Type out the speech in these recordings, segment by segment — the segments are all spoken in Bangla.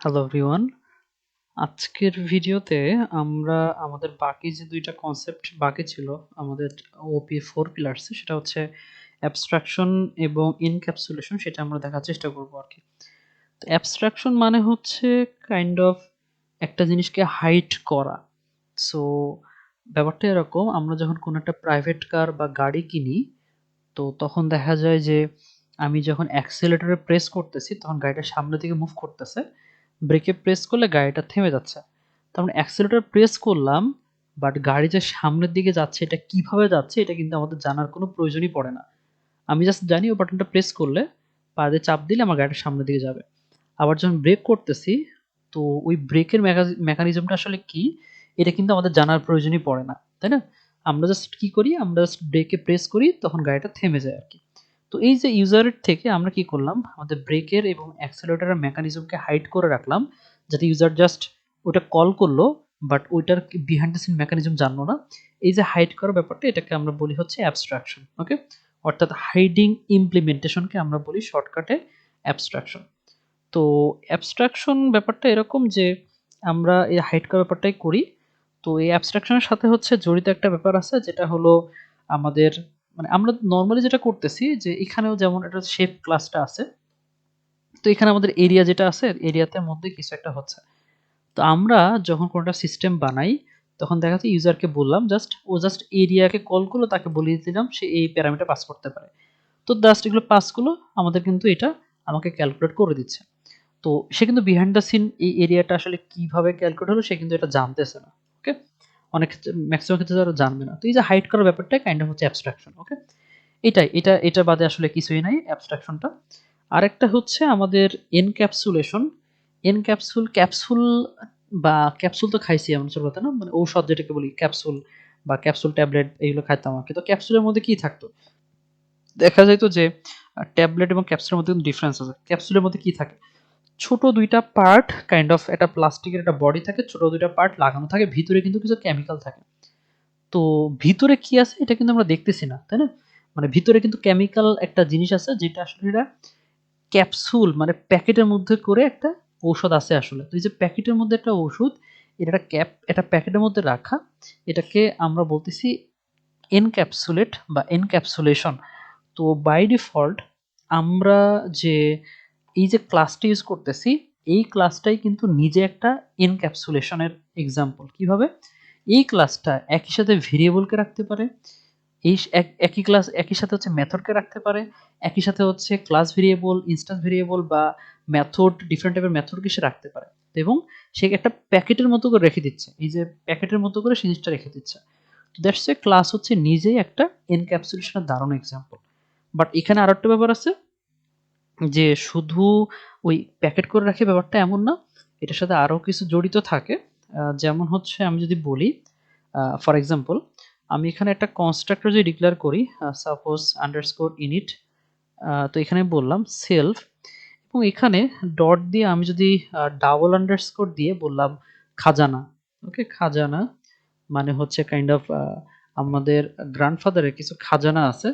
হ্যালো এভরিওয়ান আজকের ভিডিওতে আমরা আমাদের বাকি যে দুইটা কনসেপ্ট বাকি ছিল, আমাদের ওপি ফোর পিলার্সে সেটা হচ্ছে অ্যাবস্ট্রাকশন এবং ইনক্যাপসুলেশন সেটা আমরা দেখার চেষ্টা করব আর কি। তো অ্যাবস্ট্রাকশন মানে হচ্ছে কাইন্ড অফ একটা জিনিসকে হাইট করা। সো ব্যাপারটা এরকম, আমরা যখন কোনো একটা প্রাইভেট কার বা গাড়ি কিনি, তো তখন দেখা যায় যে, আমি যখন অ্যাক্সেলেটরে প্রেস করতেছি, তখন গাড়িটা সামনে দিকে মুভ করতেছে। ব্রেকে প্রেস করলে গাড়িটা থেমে যাচ্ছে। তার মানে অ্যাক্সেলেটর প্রেস করলাম বাট গাড়ি যে সামনের দিকে যাচ্ছে, এটা কীভাবে যাচ্ছে, এটা কিন্তু আমাদের জানার কোনো প্রয়োজনই পড়ে না। আমি জাস্ট জানি ও বাটনটা প্রেস করলে পা দিয়ে চাপ দিলে আমার গাড়িটা সামনের দিকে যাবে। আবার যখন ব্রেক করতেছি, তো ওই ব্রেকের মেকানিজমটা আসলে কি, এটা কিন্তু আমাদের জানার প্রয়োজনই পড়ে না, তাই না? আমরা জাস্ট কি করি, আমরা জাস্ট ব্রেকে প্রেস করি, তখন গাড়িটা থেমে যায় আর কি। তো এই যে ইউজারের থেকে আমরা কি করলাম? আমাদের ব্রেকের এবং অ্যাক্সেলেটারের মেকানিজমকে হাইড করে রাখলাম, যাতে ইউজার জাস্ট ওটা কল করল বাট ওইটার বিহাইন্ড দ্য সিন মেকানিজম জানলো না। এই যে হাইড করার ব্যাপারটা, এটাকে আমরা বলি হচ্ছে অ্যাবস্ট্রাকশন ওকে অর্থাৎ হাইডিং ইমপ্লিমেন্টেশনকে আমরা বলি শর্টকাটে অ্যাবস্ট্রাকশন তো অ্যাবস্ট্রাকশন ব্যাপারটা এরকম যে আমরা এই হাইড করার ব্যাপারটাই করি। তো এই অ্যাবস্ট্রাকশনের সাথে হচ্ছে জড়িত একটা ব্যাপার আছে, যেটা হলো আমাদের মানে আমরা নর্মালি যেটা করতেছি যে এখানেও যেমন একটা শেপ ক্লাসটা আছে, তো এখানে আমাদের এরিয়া যেটা আছে এরিয়াতে মধ্যে কিছু একটা হচ্ছে। তো আমরা যখন কোনোটা সিস্টেম বানাই, তখন দেখা যাচ্ছে ইউজারকে বললাম জাস্ট ও জাস্ট এরিয়াকে কল করল, তাকে বলিয়ে দিলাম, সে এই প্যারামিটার পাস করতে পারে। তো জাস্ট এগুলো পাস করল, আমাদের কিন্তু এটা আমাকে ক্যালকুলেট করে দিচ্ছে। তো সে কিন্তু বিহাইন্ড দ্য সিন এই এরিয়াটা আসলে কীভাবে ক্যালকুলেট হলো, সে কিন্তু এটা জানতেছে না ওকে অনেক ম্যাক্সিমাম ক্ষেত্রে তারা জানবে না। তো এই যে হাইড করার ব্যাপারটা কাইন্ড অফ হচ্ছে অ্যাবস্ট্রাকশন ওকে এটাই, এটা এটা বাদে আসলে কিছুই নাই অ্যাবস্ট্রাকশনটা আরেকটা হচ্ছে আমাদের এনক্যাপসুলেশন এনক্যাপসুল ক্যাপসুল বা ক্যাপসুল তো খাইছি এমন কথা না? মানে ঔষধ যেটাকে বলি ক্যাপসুল বা ক্যাপসুল ট্যাবলেট এইগুলো খাইতাম আর কি। তো ক্যাপসুলের মধ্যে কি থাকতো? দেখা যাইতো যে ট্যাবলেট এবং ক্যাপসুলের মধ্যে কিন্তু ডিফারেন্স আছে। ক্যাপসুলের মধ্যে কি থাকে? ছোট দুইটা পার্ট কাইন্ড অফ একটা প্লাস্টিকের একটা বডি থাকে, ছোট দুইটা পার্ট লাগানো থাকে, ভিতরে কিন্তু কিছু কেমিক্যাল থাকে। তো ভিতরে কি আছে এটা কিন্তু আমরা দেখতেছি না, তাই না? মানে ভিতরে কিন্তু কেমিক্যাল একটা জিনিস আছে, যেটা আসলে এটা ক্যাপসুল মানে প্যাকেটের মধ্যে করে একটা ঔষধ আছে আসলে। তো এই যে প্যাকেটের মধ্যে একটা ওষুধ এটা একটা ক্যাপ এটা প্যাকেটের মধ্যে রাখা, এটাকে আমরা বলতেছি এনক্যাপসুলেট বা এনক্যাপসুলেশন তো বাই ডিফল্ট আমরা যে এই যে ক্লাসটা ইউজ করতেছি, এই ক্লাসটাই কিন্তু নিজে একটা এনক্যাপসুলেশনের এক্সাম্পল কীভাবে? এই ক্লাসটা একই সাথে ভেরিয়েবলকে রাখতে পারে, এই একই ক্লাস একই সাথে হচ্ছে মেথডকে রাখতে পারে, একই সাথে হচ্ছে ক্লাস ভেরিয়েবল ইনস্ট্যান্স ভেরিয়েবল বা মেথড ডিফারেন্ট টাইপের মেথডকে সে রাখতে পারে। এবং সে একটা প্যাকেটের মতো করে রেখে দিচ্ছে, এই যে প্যাকেটের মতো করে জিনিসটা রেখে দিচ্ছে। তো দ্যাটস এ ক্লাস হচ্ছে নিজেই একটা এনক্যাপসুলেশনের দারুণ এক্সাম্পল বাট এখানে আরও একটা ব্যাপার আছে যে শুধু ওই প্যাকেট করে রাখে ব্যাপারটা এমন না, এটার সাথে আরও কিছু জড়িত থাকে। যেমন হচ্ছে আমি যদি বলি ফর এক্সাম্পল আমি এখানে একটা কনস্ট্রাক্টর যদি ডিক্লেয়ার করি সাপোজ আন্ডারস্কোর ইনিট তো এখানে বললাম সেলফ এবং এখানে ডট দিয়ে আমি যদি ডাবল আন্ডারস্কোর দিয়ে বললাম খাজানা। ওকে খাজানা মানে হচ্ছে কাইন্ড অফ আমাদের গ্র্যান্ডফাদারের কিছু খাজানা আছে।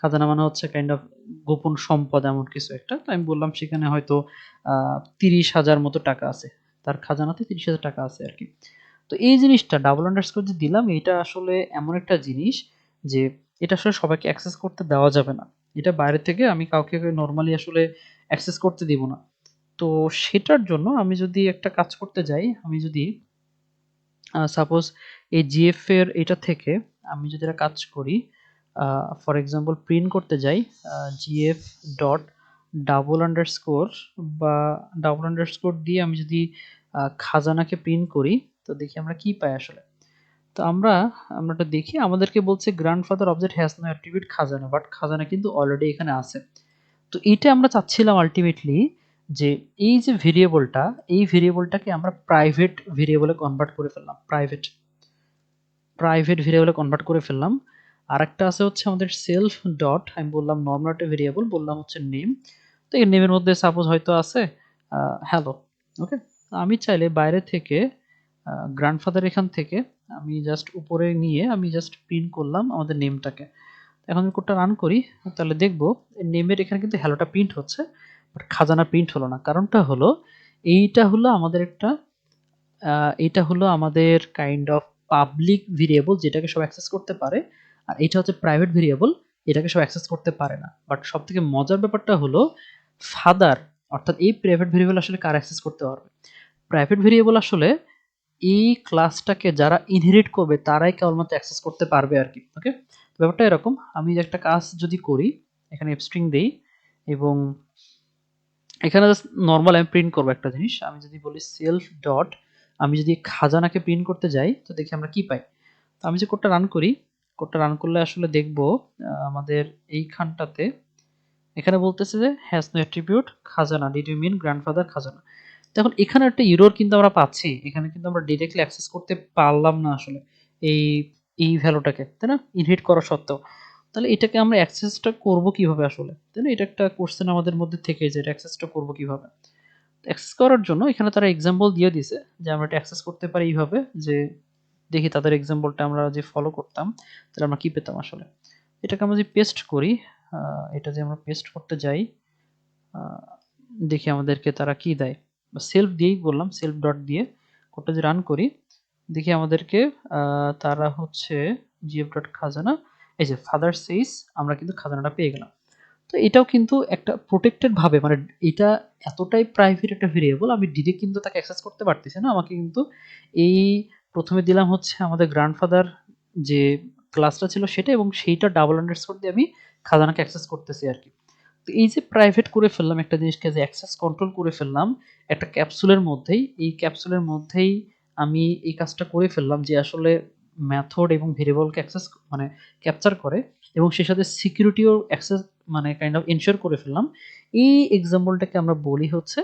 খাজানা মানে হচ্ছে কাইন্ড অফ গোপন সম্পদ এমন কিছু একটা। তো আমি বললাম সেখানে হয়তো তিরিশ হাজার মতো টাকা আছে। তার খাজানাতে তিরিশ হাজার টাকা আছে আর কি। তো এই জিনিসটা ডাবল আন্ডারস্কোর যে দিলাম, এটা আসলে এমন একটা জিনিস যে এটা আসলে সবাইকে অ্যাক্সেস করতে দেওয়া যাবে না। এটা বাইরে থেকে আমি কাউকে নর্মালি আসলে অ্যাক্সেস করতে দিব না। তো সেটার জন্য আমি যদি একটা কাজ করতে যাই, আমি যদি সাপোজ এই জিএফ এর এটা থেকে আমি যদি একটা কাজ করি ফর এক্সাম্পল প্রিন্ট করতে যাই জিএফ ডট ডাবল আন্ডারস্কোর বা ডাবল আন্ডারস্কোর দিয়ে আমি যদি খাজানাকে প্রিন্ট করি, তো দেখি আমরা কি পাই আসলে। তো আমরা আমরা এটা দেখি, আমাদেরকে বলছে grandfather object has no attribute খাজানা বাট খাজানা কিন্তু অলরেডি এখানে আছে। তো এইটা আমরা চাচ্ছিলাম আলটিমেটলি যে এই যে ভেরিয়েবলটা এই ভেরিয়েবলটাকে আমরা প্রাইভেট ভেরিয়েবলে কনভার্ট করে ফেললাম প্রাইভেট প্রাইভেট ভেরিয়েবলে কনভার্ট করে ফেললাম। আর একটা আছে হচ্ছে আমাদের সেলফ ডট আমি বললাম নর্মাল একটা ভেরিয়েবল বললাম হচ্ছে নেম তো এই নেমের মধ্যে সাপোজ হয়তো আছে হ্যালো ওকে আমি চাইলে বাইরে থেকে গ্র্যান্ডফাদার এখান থেকে আমি জাস্ট উপরে নিয়ে আমি জাস্ট প্রিন্ট করলাম আমাদের নেমটাকে এখন আমি কোডটা রান করি, তাহলে দেখব নেমের এখানে কিন্তু হ্যালোটা প্রিন্ট হচ্ছে বাট খাজানা প্রিন্ট হলো না। কারণটা হলো, এইটা হলো আমাদের একটা এটা হলো আমাদের কাইন্ড অফ পাবলিক ভেরিয়েবল যেটাকে সব অ্যাক্সেস করতে পারে। আর এটা হচ্ছে প্রাইভেট ভেরিয়েবল এটাকে সব অ্যাক্সেস করতে পারে না। বাট সব থেকে মজার ব্যাপারটা হলো ফাদার অর্থাৎ এই প্রাইভেট ভেরিয়েবল আসলে কার অ্যাক্সেস করতে পারবে? প্রাইভেট ভেরিয়েবল আসলে এই ক্লাসটাকে যারা ইনহেরিট করবে, তারাই কেবলমাত্র অ্যাক্সেস করতে পারবে আর কি ওকে ব্যাপারটা এরকম, আমি একটা কাজ যদি করি, এখানে স্ট্রিং দেই, এবং এখানে জাস্ট নর্মাল আমি প্রিন্ট করব একটা জিনিস। আমি যদি বলি সেলফ ডট আমি যদি খাজানাকে প্রিন্ট করতে যাই, তো দেখি আমরা কি পাই। তো আমি যে কোডটা রান করি কোডটা রান করলে আসলে দেখব আমাদের এইখানটাতে। এখানে বলতেছে যে হ্যাজ নো অ্যাট্রিবিউট খাজানা। ডিড ইউ মিন গ্র্যান্ডফাদার খাজানা? দেখুন এখানে একটা ইউরোর কিন্তু আমরা পাচ্ছি। এখানে কিন্তু আমরা ডিরেক্টলি অ্যাক্সেস করতে পারলাম না আসলে এই এই ভ্যালুটাকে তাই না? ইনহিট করা সত্ত্বেও। তাহলে এটাকে আমরা অ্যাক্সেসটা করব কীভাবে আসলে? তাই না? এটা একটা কোশ্চেন আমাদের মধ্যে থেকে যে এটা অ্যাক্সেসটা করব কীভাবে? অ্যাক্সেস করার জন্য এখানে তারা এক্সাম্পল দিয়ে দিছে যে আমরা এটা অ্যাক্সেস করতে পারি এইভাবে যে দেখি তাদের এক্সাম্পলটা আমরা যে ফলো করতাম, তাহলে আমরা কি পেতাম আসলে? এটাকে আমরা যদি পেস্ট করি এটা যে আমরা পেস্ট করতে যাই দেখি আমাদেরকে তারা কি দেয়। সেলফ দিয়েই বললাম সেলফ ডট দিয়ে কোডটা যে রান করি, দেখি আমাদেরকে তারা হচ্ছে জিএফ ডট খাজানা এই যে ফাদার সেইস আমরা কিন্তু খাজানাটা পেয়ে গেলাম। তো এটাও কিন্তু একটা প্রোটেক্টেড ভাবে মানে এটা এতটাই প্রাইভেট একটা ভেরিয়েবল আমি ডিরেক্ট কিন্তু তাকে অ্যাক্সেস করতে পারতেছি না, আমাকে কিন্তু এই প্রথমে দিলাম হচ্ছে আমাদের গ্র্যান্ডফাদার যে ক্লাসটা ছিল সেটা এবং সেইটা ডাবল আন্ডারস্কোর দিয়ে আমি খাজানাকে অ্যাক্সেস করতেছি আর কি। তো এই যে প্রাইভেট করে ফেললাম একটা জিনিসকে, যে অ্যাক্সেস কন্ট্রোল করে ফেললাম একটা ক্যাপসুলের মধ্যেই, এই ক্যাপসুলের মধ্যেই আমি এই কাজটা করে ফেললাম যে আসলে মেথড এবং ভেরিয়েবলকে অ্যাক্সেস মানে ক্যাপচার করে এবং সেই সাথে সিকিউরিটিও অ্যাক্সেস মানে কাইন্ড অফ এনশিওর করে ফেললাম। এই এক্সাম্পলটাকে আমরা বলি হচ্ছে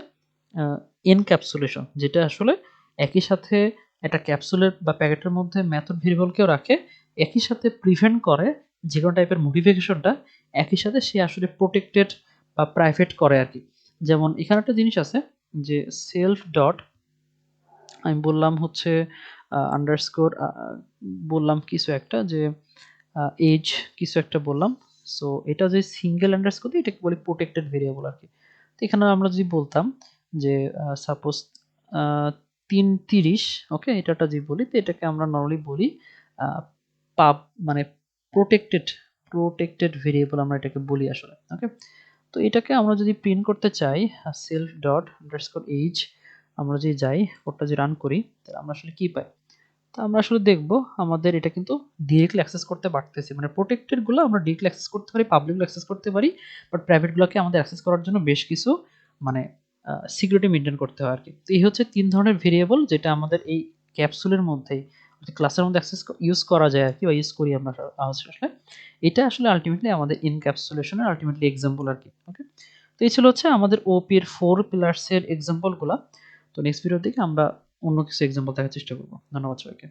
এনক্যাপসুলেশন যেটা আসলে একই সাথে একটা ক্যাপসুলের বা প্যাকেটের মধ্যে মেথড ভেরিয়েবলকেও রাখে, একই সাথে প্রিভেন্ট করে, যে কোনো টাইপের মডিফিকেশনটা একই সাথে সে আসলে প্রোটেক্টেড বা প্রাইভেট করে আর কি। যেমন এখানে একটা জিনিস আছে যে সেলফ ডট আমি বললাম হচ্ছে আন্ডারস্কোর বললাম কিছু একটা যে এজ কিছু একটা বললাম। সো এটা যে সিঙ্গেল আন্ডারস্কোর দিয়ে এটাকে বলি প্রোটেক্টেড ভেরিয়েবল আর কি। তো এখানে আমরা যদি বলতাম যে সাপোজ তিন তিরিশ ওকে এটাটা যদি বলি, তো এটাকে আমরা নর্মালি বলি পাব মানে প্রোটেক্টেড প্রোটেক্টেড ভেরিয়েবল আমরা এটাকে বলি আসলে ওকে তো এটাকে আমরা যদি প্রিন্ট করতে চাই সেলফ ডট আন্ডারস্কোর এইজ আমরা যদি যাই কোডটা যদি রান করি, তাহলে আমরা আসলে কি পাই? তো আমরা আসলে দেখব, আমাদের এটা কিন্তু ডিরেক্টলি অ্যাক্সেস করতে পারতেছি। মানে প্রোটেক্টেডগুলো আমরা ডিরেক্টলি অ্যাক্সেস করতে পারি পাবলিকগুলো অ্যাক্সেস করতে পারি বাট প্রাইভেটগুলোকে আমাদের অ্যাক্সেস করার জন্য বেশ কিছু মানে সিকিউরিটি মেনটেন করতে হয় আর কি তো এই হচ্ছে তিন ধরনের ভেরিয়েবল যেটা আমাদের এই ক্যাপসুলের মধ্যেই ক্লাসের মধ্যে অ্যাক্সেস ইউজ করা যায় আর কি বা ইউজ করি আমরা আসলে। এটা আসলে আলটিমেটলি আমাদের ইনক্যাপসুলেশনের আলটিমেটলি এক্সাম্পল আর কি ওকে তো এই ছিল হচ্ছে আমাদের ওপি এর ফোর পিলার্সের এক্সাম্পলগুলো তো নেক্সট ভিডিও থেকে আমরা অন্য কিছু এক্সাম্পল দেখার চেষ্টা করব। ধন্যবাদ সবাইকে।